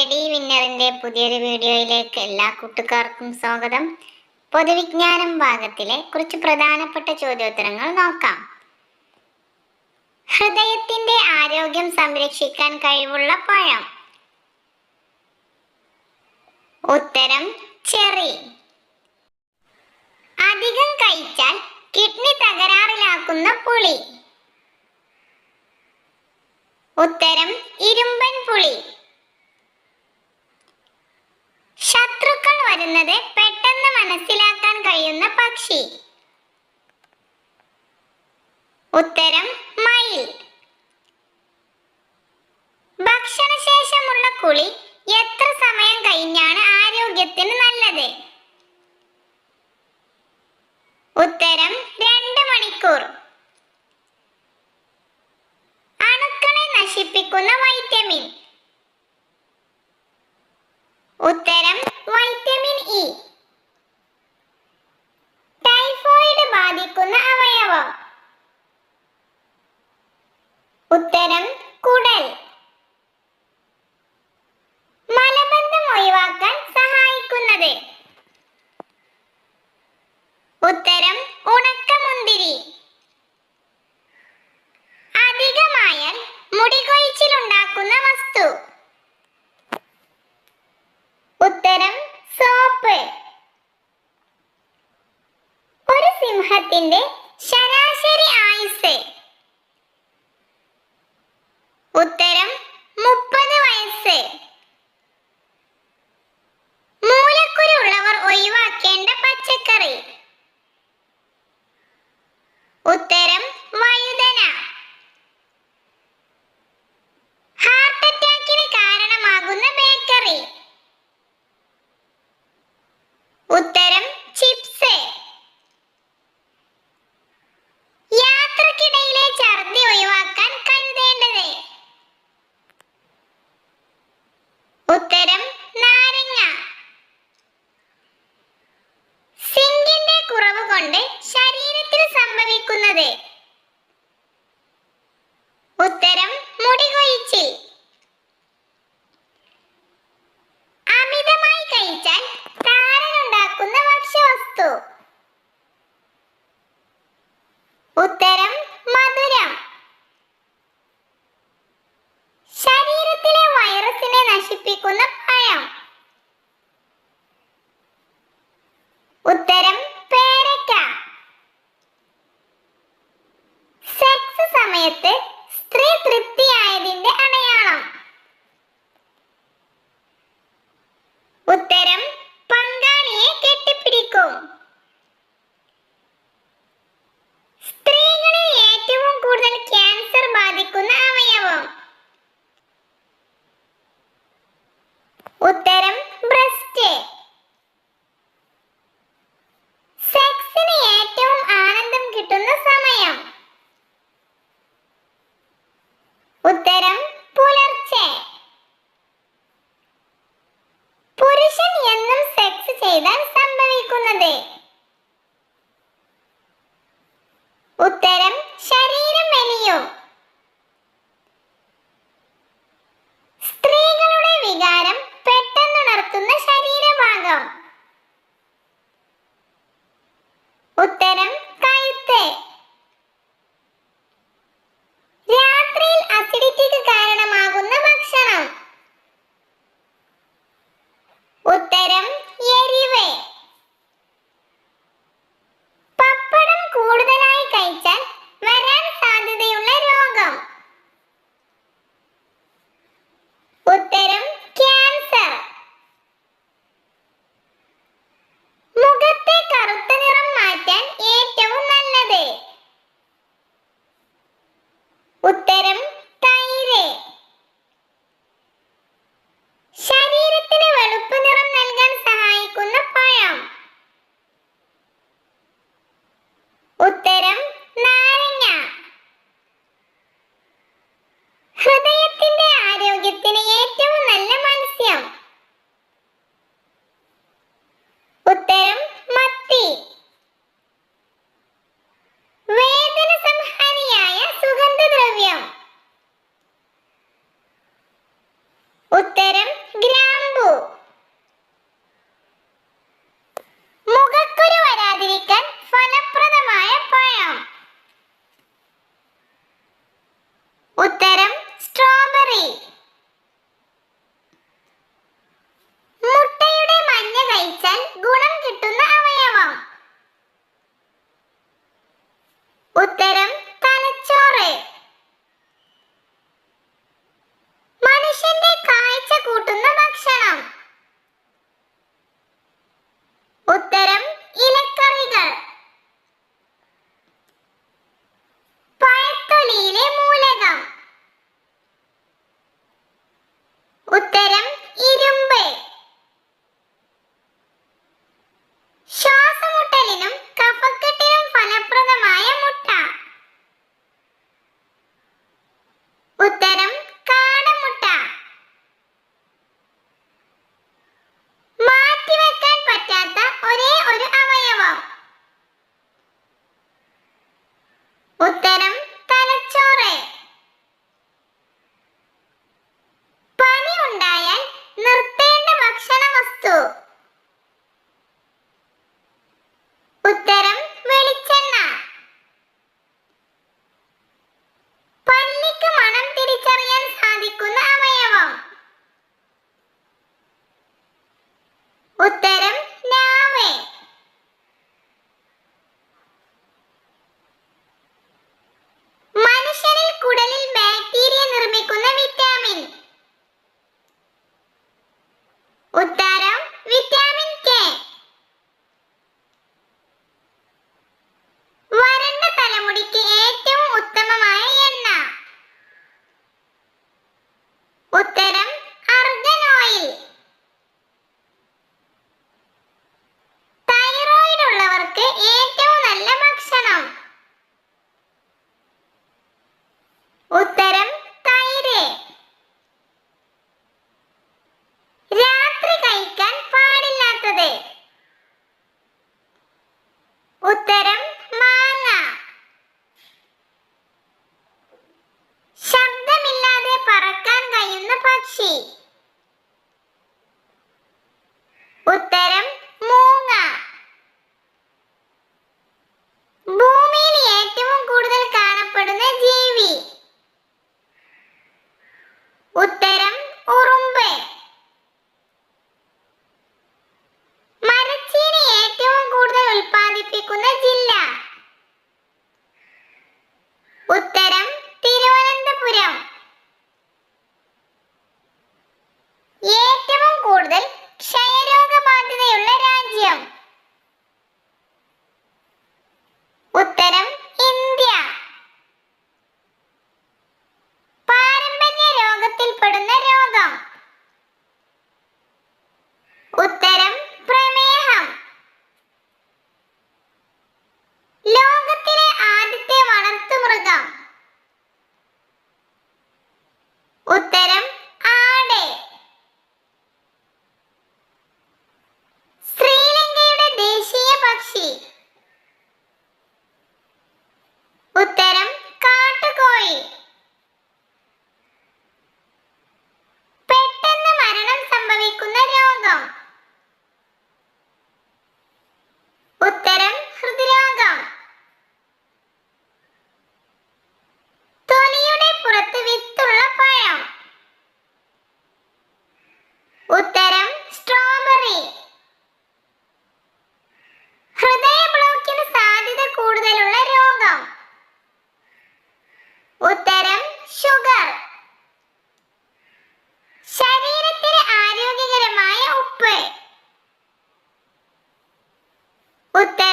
Study വിന്നറിന്റെ പുതിയൊരു വീഡിയോയിലേക്ക് എല്ലാ കൂട്ടുകാർക്കും സ്വാഗതം. പൊതുവിജ്ഞാനം ഭാഗത്തിലെ കുറച്ച് പ്രധാനപ്പെട്ട ചോദ്യോത്തരങ്ങൾ നോക്കാം. ഹൃദയത്തിന്റെ ആരോഗ്യം സംരക്ഷിക്കാൻ കഴിവുള്ള പഴം. ഉത്തരം ചെറി. അധികം കഴിച്ചാൽ കിഡ്നി തകരാറിലാക്കുന്ന പുളി. ഉത്തരം ഇരുമ്പൻ പുളി. ശത്രുക്കൾ വരുന്നത് പെട്ടെന്ന് മനസ്സിലാക്കാൻ കഴിയുന്ന പക്ഷി. ഉത്തരം മയിൽ. ഭക്ഷണശേഷമുള്ള കുളി എത്ര സമയം കഴിഞ്ഞാണ് ആരോഗ്യത്തിന് നല്ലത്? ഉത്തരം രണ്ട് മണിക്കൂർ. അണുക്കളെ നശിപ്പിക്കുന്ന വൈറ്റമിൻ. ഉത്തരം ഒരു സിംഹത്തിന്റെ ശരാശരി ആയുസ് ഉത്തരം മുപ്പത് വയസ്സ്. മൂലക്കുരു ഒഴിവാക്കേണ്ട പച്ചക്കറി. ഉത്തരം നശിപ്പിക്കുന്ന ഉത്തരം രോഗം ഉത്തരം ഷുഗർ ശരീരത്തിന് ആരോഗ്യകരമായ ഉപ്പ്. ഉത്തരം